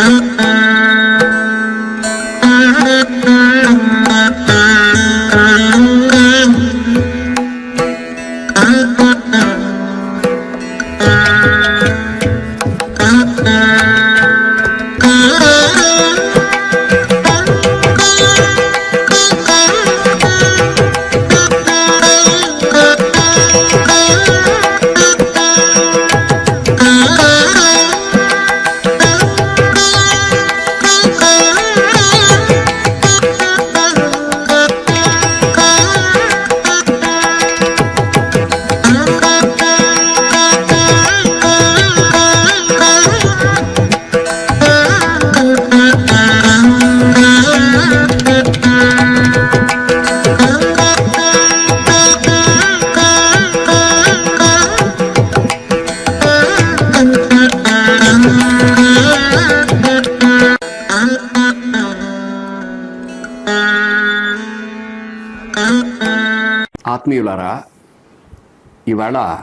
Uh-huh. ఆత్మీయులారా ఇవాళ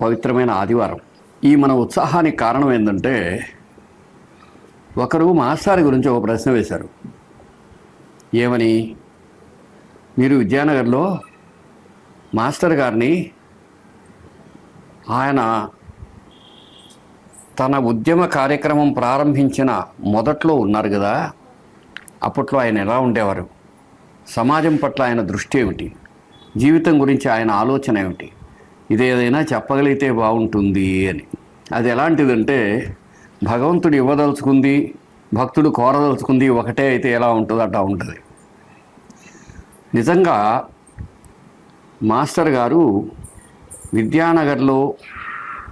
పవిత్రమైన ఆదివారం. ఈ మన ఉత్సాహానికి కారణం ఏంటంటే ఒకరు మాస్టర్ గురించి ఒక ప్రశ్న వేశారు. ఏమని? మీరు విద్యానగర్లో మాస్టర్ గారిని ఆయన తన ఉద్యమ కార్యక్రమం ప్రారంభించిన మొదట్లో ఉన్నారు కదా అప్పట్లో ఆయన ఎలా ఉండేవారు? సమాజం పట్ల ఆయన దృష్టి ఏమిటి? జీవితం గురించి ఆయన ఆలోచన ఏమిటి? ఇదేదైనా చెప్పగలిగితే బాగుంటుంది అని. అది ఎలాంటిదంటే భగవంతుడు ఇవ్వదలుచుకుంది భక్తుడు కోరదలుచుకుంది ఒకటే అయితే ఎలా ఉంటుందో అట్లా ఉంటుంది. నిజంగా మాస్టర్ గారు విద్యానగర్లో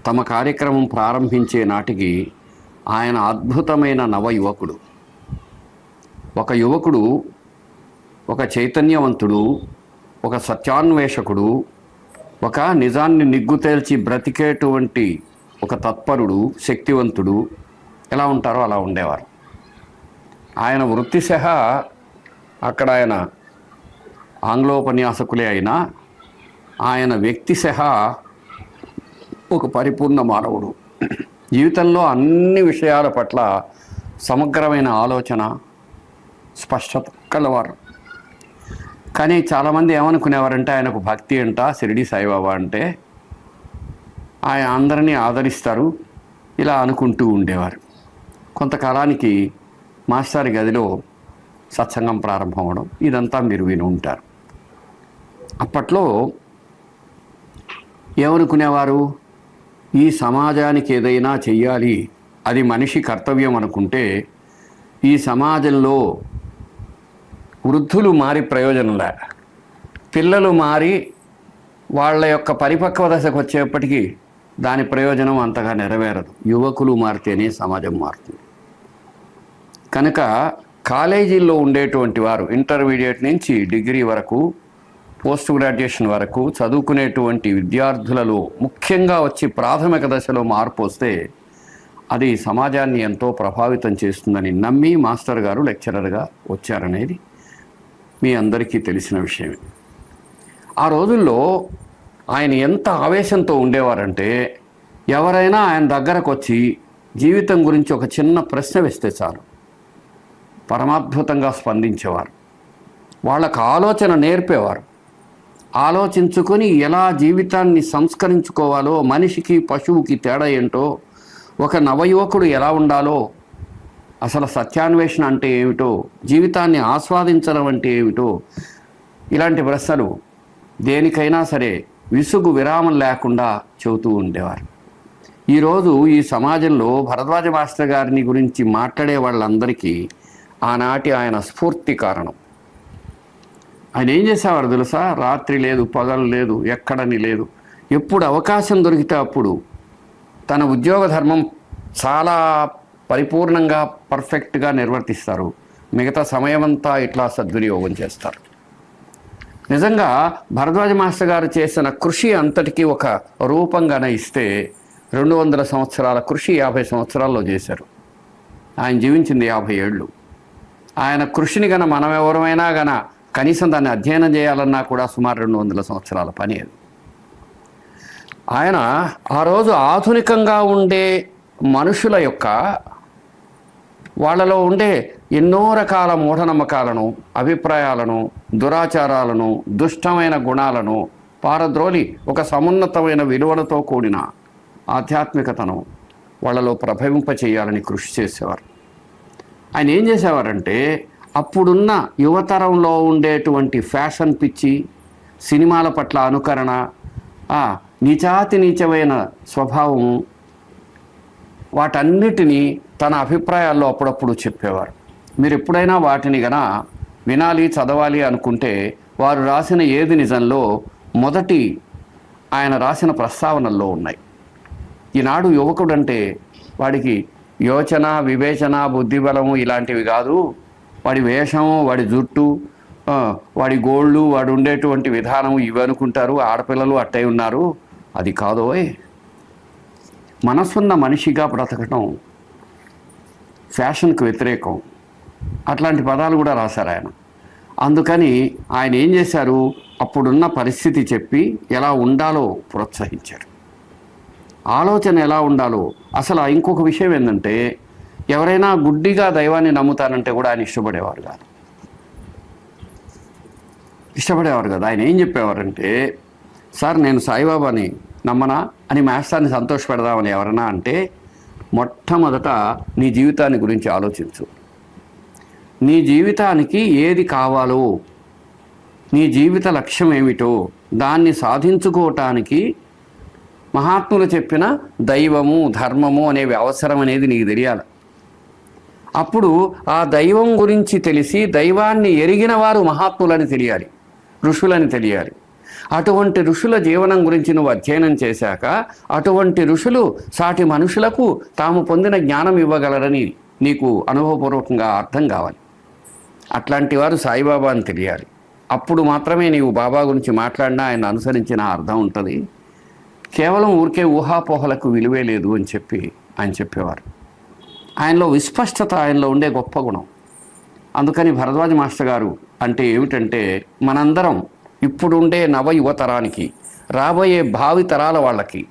తమ కార్యక్రమం ప్రారంభించే నాటికి ఆయన అద్భుతమైన నవ యువకుడు. ఒక యువకుడు ఒక చైతన్యవంతుడు ఒక సత్యాన్వేషకుడు ఒక నిజాన్ని నిగ్గు తేల్చి బ్రతికేటువంటి ఒక తత్పరుడు శక్తివంతుడు ఎలా ఉంటారో అలా ఉండేవారు. ఆయన వృత్తి సహా అక్కడ ఆయన ఆంగ్లోపన్యాసకులే అయినా ఆయన వ్యక్తి సహా ఒక పరిపూర్ణ మానవుడు. జీవితంలో అన్ని విషయాల పట్ల సమగ్రమైన ఆలోచన స్పష్టత కలవారు. కానీ చాలామంది ఏమనుకునేవారంటే ఆయనకు భక్తి అంట షిరిడి సాయిబాబా అంటే ఆయన అందరినీ ఆదరిస్తారు ఇలా అనుకుంటూ ఉండేవారు. కొంతకాలానికి మాస్టర్ గదిలో సత్సంగం ప్రారంభం అవడం ఇదంతా మీరు విని ఉంటారు. అప్పట్లో ఏమనుకునేవారు? ఈ సమాజానికి ఏదైనా చెయ్యాలి అది మనిషి కర్తవ్యం అనుకుంటే ఈ సమాజంలో వృద్ధులు మారి ప్రయోజనంలే. పిల్లలు మారి వాళ్ళ యొక్క పరిపక్వ దశకు వచ్చేప్పటికీ దాని ప్రయోజనం అంతగా నెరవేరదు. యువకులు మారితేనే సమాజం మారుతుంది. కనుక కాలేజీల్లో ఉండేటువంటి వారు ఇంటర్మీడియట్ నుంచి డిగ్రీ వరకు పోస్ట్ గ్రాడ్యుయేషన్ వరకు చదువుకునేటువంటి విద్యార్థులలో ముఖ్యంగా వచ్చి ప్రాథమిక దశలో మార్పు వస్తే అది సమాజాన్ని ఎంతో ప్రభావితం చేస్తుందని నమ్మి మాస్టర్ గారు లెక్చరర్గా వచ్చారనేది మీ అందరికీ తెలిసిన విషయమే. ఆ రోజుల్లో ఆయన ఎంత ఆవేశంతో ఉండేవారంటే ఎవరైనా ఆయన దగ్గరకు వచ్చి జీవితం గురించి ఒక చిన్న ప్రశ్న వేస్తే చాలు. పరమాద్భుతంగా స్పందించేవారు. వాళ్ళకు ఆలోచన నేర్పేవారు. ఆలోచించుకొని ఎలా జీవితాన్ని సంస్కరించుకోవాలో మనిషికి పశువుకి తేడా ఏంటో ఒక నవయువకుడు ఎలా ఉండాలో అసలు సత్యాన్వేషణ అంటే ఏమిటో జీవితాన్ని ఆస్వాదించడం అంటే ఏమిటో ఇలాంటి ప్రశ్నలు దేనికైనా సరే విసుగు విరామం లేకుండా చెబుతూ ఉండేవారు. ఈరోజు ఈ సమాజంలో భరద్వాజ మాస్టర్ గారిని గురించి మాట్లాడే వాళ్ళందరికీ ఆనాటి ఆయన స్ఫూర్తి కారణం. ఆయన ఏం చేసేవారు తెలుసా? రాత్రి లేదు పగలు లేదు ఎక్కడని లేదు. ఎప్పుడు అవకాశం దొరికితే అప్పుడు తన ఉద్యోగ ధర్మం చాలా పరిపూర్ణంగా పర్ఫెక్ట్గా నిర్వర్తిస్తారు. మిగతా సమయమంతా ఇట్లా సద్వినియోగం చేస్తారు. నిజంగా భరద్వాజ మాస్టర్ గారు చేసిన కృషి అంతటికీ ఒక రూపంగాన ఇస్తే రెండు వందల సంవత్సరాల కృషి యాభై సంవత్సరాల్లో చేశారు. ఆయన జీవించింది యాభై ఏళ్ళు. ఆయన కృషిని గన మనం ఎవరమైనా గన కనీసం దాన్ని అధ్యయనం చేయాలన్నా కూడా సుమారు రెండు వందల సంవత్సరాల పని అది. ఆయన ఆ రోజు ఆధునికంగా ఉండే మనుషుల యొక్క వాళ్ళలో ఉండే ఎన్నో రకాల మూఢనమ్మకాలను అభిప్రాయాలను దురాచారాలను దుష్టమైన గుణాలను పారద్రోలి ఒక సమున్నతమైన విలువలతో కూడిన ఆధ్యాత్మికతను వాళ్ళలో ప్రభవింప చేయాలని కృషి చేసేవారు. ఆయన ఏం చేసేవారంటే అప్పుడున్న యువతరంలో ఉండేటువంటి ఫ్యాషన్ పిచ్చి సినిమాల పట్ల అనుకరణ ఆ నీచాతి నీచమైన స్వభావం వాటన్నిటినీ తన అభిప్రాయాల్లో అప్పుడప్పుడు చెప్పేవారు. మీరు ఎప్పుడైనా వాటిని గన వినాలి చదవాలి అనుకుంటే వారు రాసిన ఏది నిజంలో మొదటి ఆయన రాసిన ప్రస్తావనల్లో ఉన్నాయి. ఈనాడు యువకుడు అంటే వాడికి యోచన వివేచన బుద్ధిబలము ఇలాంటివి కాదు వాడి వేషము వాడి జుట్టు వాడి గోళ్ళు వాడు ఉండేటువంటి విధానం ఇవి అనుకుంటారు ఆడపిల్లలు అట్టై ఉన్నారు. అది కాదోయ్. మనసున్న మనిషిగా బ్రతకటం ఫ్యాషన్కు వ్యతిరేకం. అట్లాంటి పదాలు కూడా రాశారు ఆయన. అందుకని ఆయన ఏం చేశారు? అప్పుడున్న పరిస్థితి చెప్పి ఎలా ఉండాలో ప్రోత్సహించారు. ఆలోచన ఎలా ఉండాలో. అసలు ఇంకొక విషయం ఏంటంటే ఎవరైనా గుడ్డిగా దైవాన్ని నమ్ముతానంటే కూడా ఆయన ఇష్టపడేవారు కాదు. ఇష్టపడేవారు కదా. ఆయన ఏం చెప్పేవారంటే సార్ నేను సాయిబాబాని నమ్మనా అని మాస్టర్ని సంతోషపెడదామని ఎవరన్నా అంటే మొట్టమొదట నీ జీవితాన్ని గురించి ఆలోచించు. నీ జీవితానికి ఏది కావాలో నీ జీవిత లక్ష్యం ఏమిటో దాన్ని సాధించుకోవటానికి మహాత్ములు చెప్పిన దైవము ధర్మము అనేవి అవసరం అనేది నీకు తెలియాలి. అప్పుడు ఆ దైవం గురించి తెలిసి దైవాన్ని ఎరిగిన వారు మహాత్ములని తెలియాలి ఋషులని తెలియాలి. అటువంటి ఋషుల జీవనం గురించి నువ్వు అధ్యయనం చేశాక అటువంటి ఋషులు సాటి మనుషులకు తాము పొందిన జ్ఞానం ఇవ్వగలరని నీకు అనుభవపూర్వకంగా అర్థం కావాలి. అట్లాంటి వారు సాయిబాబా అని తెలియాలి. అప్పుడు మాత్రమే నీవు బాబా గురించి మాట్లాడినా ఆయన అనుసరించిన అర్థం ఉంటుంది. కేవలం ఊరికే ఊహాపోహలకు విలువే లేదు అని చెప్పి ఆయన చెప్పేవారు. ఆయనలో విస్పష్టత ఆయనలో ఉండే గొప్ప గుణం. అందుకని భరద్వాజ మాస్టర్ గారు అంటే ఏమిటంటే మనందరం ఇప్పుడుండే నవ యువతరానికి రాబోయే భావి తరాల వాళ్ళకి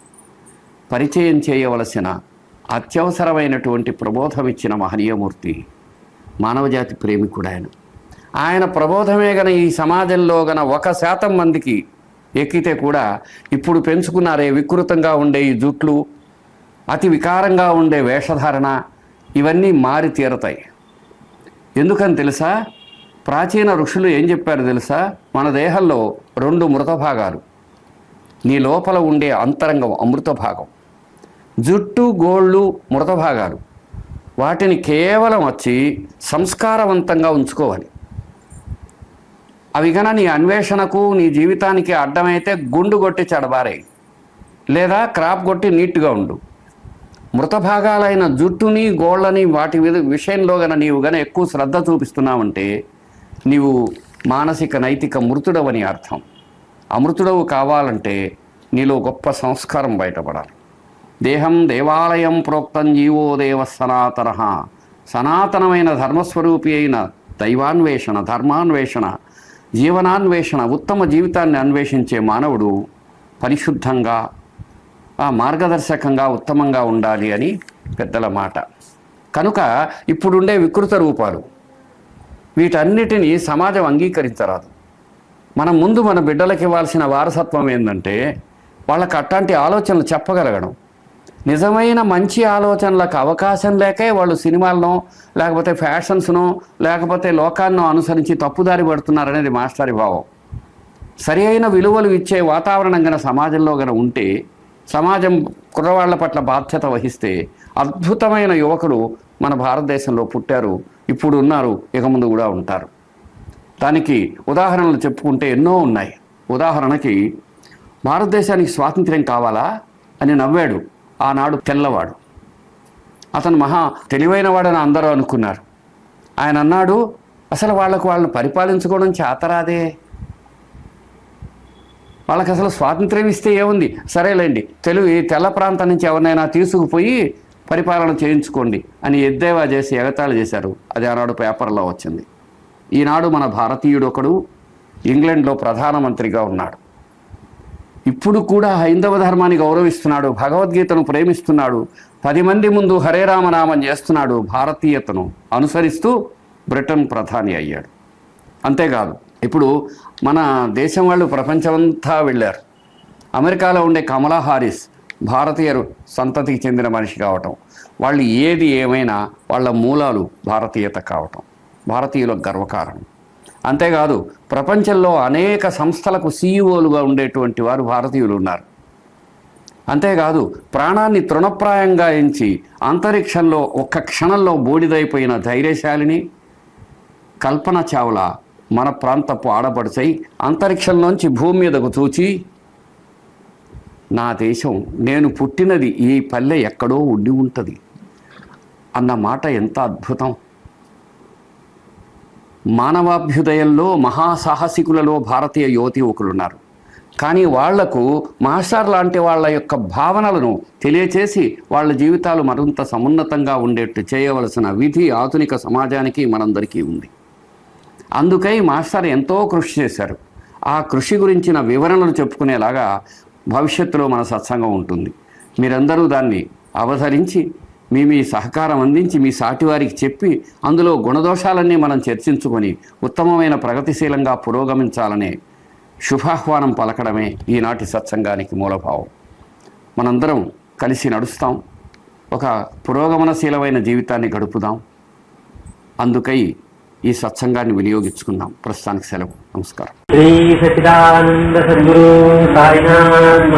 పరిచయం చేయవలసిన అత్యవసరమైనటువంటి ప్రబోధం ఇచ్చిన మహనీయమూర్తి మానవజాతి ప్రేమికుడు ఆయన ఆయన ప్రబోధమే గన ఈ సమాజంలో గన ఒక శాతం మందికి ఎక్కితే కూడా ఇప్పుడు పెంచుకున్నారే వికృతంగా ఉండే ఈ జుట్లు అతి వికారంగా ఉండే వేషధారణ ఇవన్నీ మారి తీరతాయి. ఎందుకని తెలుసా? ప్రాచీన ఋషులు ఏం చెప్పారు తెలుసా? మన దేహంలో రెండు మృత భాగాలు. నీ లోపల ఉండే అంతరంగం అమృత భాగం. జుట్టు గోళ్ళు మృత భాగాలు. వాటిని కేవలం వచ్చి సంస్కారవంతంగా ఉంచుకోవాలి. అవి గన నీ అన్వేషణకు నీ జీవితానికి అడ్డమైతే గుండు కొట్టి చెడబారాయి లేదా క్రాప్ కొట్టి నీట్గా ఉండు. మృత భాగాలైన జుట్టుని గోళ్ళని వాటి విషయంలో గన నీవు గన ఎక్కువ శ్రద్ధ చూపిస్తున్నావంటే నీవు మానసిక నైతిక మృతుడవని అర్థం. అమృతుడవు కావాలంటే నీలో గొప్ప సంస్కారం బయటపడాలి. దేహం దేవాలయం ప్రోక్తం జీవో దేవ సనాతన. సనాతనమైన ధర్మస్వరూపి అయిన దైవాన్వేషణ ధర్మాన్వేషణ జీవనాన్వేషణ ఉత్తమ జీవితాన్ని అన్వేషించే మానవుడు పరిశుద్ధంగా మార్గదర్శకంగా ఉత్తమంగా ఉండాలి అని పెద్దల మాట. కనుక ఇప్పుడుండే వికృత రూపాలు వీటన్నిటినీ సమాజం అంగీకరించరాదు. మనం ముందు మన బిడ్డలకు ఇవ్వాల్సిన వారసత్వం ఏంటంటే వాళ్ళకి అట్లాంటి ఆలోచనలు చెప్పగలగడం. నిజమైన మంచి ఆలోచనలకు అవకాశం లేకే వాళ్ళు సినిమాలను లేకపోతే ఫ్యాషన్స్ను లేకపోతే లోకాలను అనుసరించి తప్పుదారి పడుతున్నారనేది మాస్టరి భావం. సరి అయిన విలువలు ఇచ్చే వాతావరణం గన సమాజంలో గన ఉంటే సమాజం కుర్రవాళ్ళ పట్ల బాధ్యత వహిస్తే అద్భుతమైన యువకులు మన భారతదేశంలో పుట్టారు ఇప్పుడు ఉన్నారు ఇక ముందు కూడా ఉంటారు. దానికి ఉదాహరణలు చెప్పుకుంటే ఎన్నో ఉన్నాయి. ఉదాహరణకి భారతదేశానికి స్వాతంత్ర్యం కావాలా అని నవ్వాడు ఆనాడు తెల్లవాడు. అతను మహా తెలివైనవాడని అందరూ అనుకున్నారు. ఆయన అన్నాడు అసలు వాళ్ళకు వాళ్ళని పరిపాలించుకోవడం చేతరాదే. వాళ్ళకి అసలు స్వాతంత్ర్యం ఇస్తే ఏముంది? సరేలేండి తెలుగు ఈ తెల్ల ప్రాంతం నుంచి ఎవరినైనా తీసుకుపోయి పరిపాలన చేయించుకోండి అని ఎద్దేవా చేసి ఎగతాళి చేశారు. అది ఆనాడు పేపర్లో వచ్చింది. ఈనాడు మన భారతీయుడు ఒకడు ఇంగ్లాండ్లో ప్రధానమంత్రిగా ఉన్నాడు. ఇప్పుడు కూడా హైందవ ధర్మాన్ని గౌరవిస్తున్నాడు భగవద్గీతను ప్రేమిస్తున్నాడు పది మంది ముందు హరే రామనామం చేస్తున్నాడు భారతీయతను అనుసరిస్తూ బ్రిటన్ ప్రధాని అయ్యాడు. అంతేకాదు ఇప్పుడు మన దేశం వాళ్ళు ప్రపంచమంతా వెళ్ళారు. అమెరికాలో ఉండే కమలా హారిస్ భారతీయరు సంతతికి చెందిన మనిషి కావటం. వాళ్ళు ఏది ఏమైనా వాళ్ళ మూలాలు భారతీయత కావటం. భారతీయులకు గర్వకారణం. అంతేకాదు ప్రపంచంలో అనేక సంస్థలకు సీఈఓలుగా ఉండేటువంటి వారు భారతీయులు ఉన్నారు. అంతేకాదు ప్రాణాన్ని తృణప్రాయంగా ఎంచి అంతరిక్షంలో ఒక్క క్షణంలో బూడిదైపోయిన ధైర్యశాలిని కల్పన చావ్లా మన ప్రాంతపు ఆడపడుచై అంతరిక్షంలోంచి భూమి మీదకు చూచి నా దేశం నేను పుట్టినది ఈ పల్లె ఎక్కడో ఉండి ఉంటుంది. అన్న మాట ఎంత అద్భుతం. మానవాభ్యుదయంలో మహాసాహసికులలో భారతీయ యువతి యువకులున్నారు కానీ వాళ్ళకు మాస్టర్ లాంటి వాళ్ళ యొక్క భావనలను తెలియచేసి వాళ్ళ జీవితాలు మరింత సమున్నతంగా ఉండేట్టు చేయవలసిన విధి ఆధునిక సమాజానికి మనందరికీ ఉంది. అందుకై మాస్టర్ ఎంతో కృషి చేశారు. ఆ కృషి గురించిన వివరణలు చెప్పుకునేలాగా భవిష్యత్తులో మన సత్సంగం ఉంటుంది. మీరందరూ దాన్ని అవతరించి మీ మీ సహకారం అందించి మీ సాటివారికి చెప్పి అందులో గుణదోషాలన్నీ మనం చర్చించుకొని ఉత్తమమైన ప్రగతిశీలంగా పురోగమించాలనే శుభాహ్వానం పలకడమే ఈనాటి సత్సంగానికి మూలభావం. మనందరం కలిసి నడుస్తాం. ఒక పురోగమనశీలమైన జీవితాన్ని గడుపుదాం. అందుకై ఈ సత్సంగాన్ని వినియోగించుకుందాం. ప్రస్తుతానికి సెలవు. నమస్కారం. శ్రీ సచిదానంద సద్గురు సాయినాథ్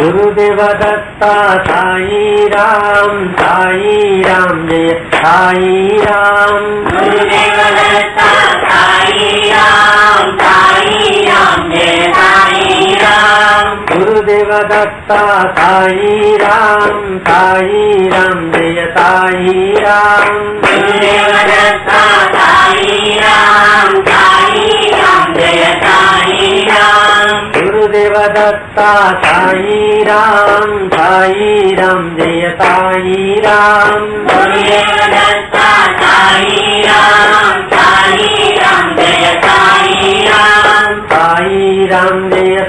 గురుదేవ దత్త సాయి రామ్ సాయి రామ్ జయ సాయి రామ్ दत्ता साई राम साई राम जय साई राम गुरुदेव दत्ता साई राम साई राम जय साई राम गुरुदेव दत्ता साई राम साई राम जय साई राम गुरुदेव दत्ता साई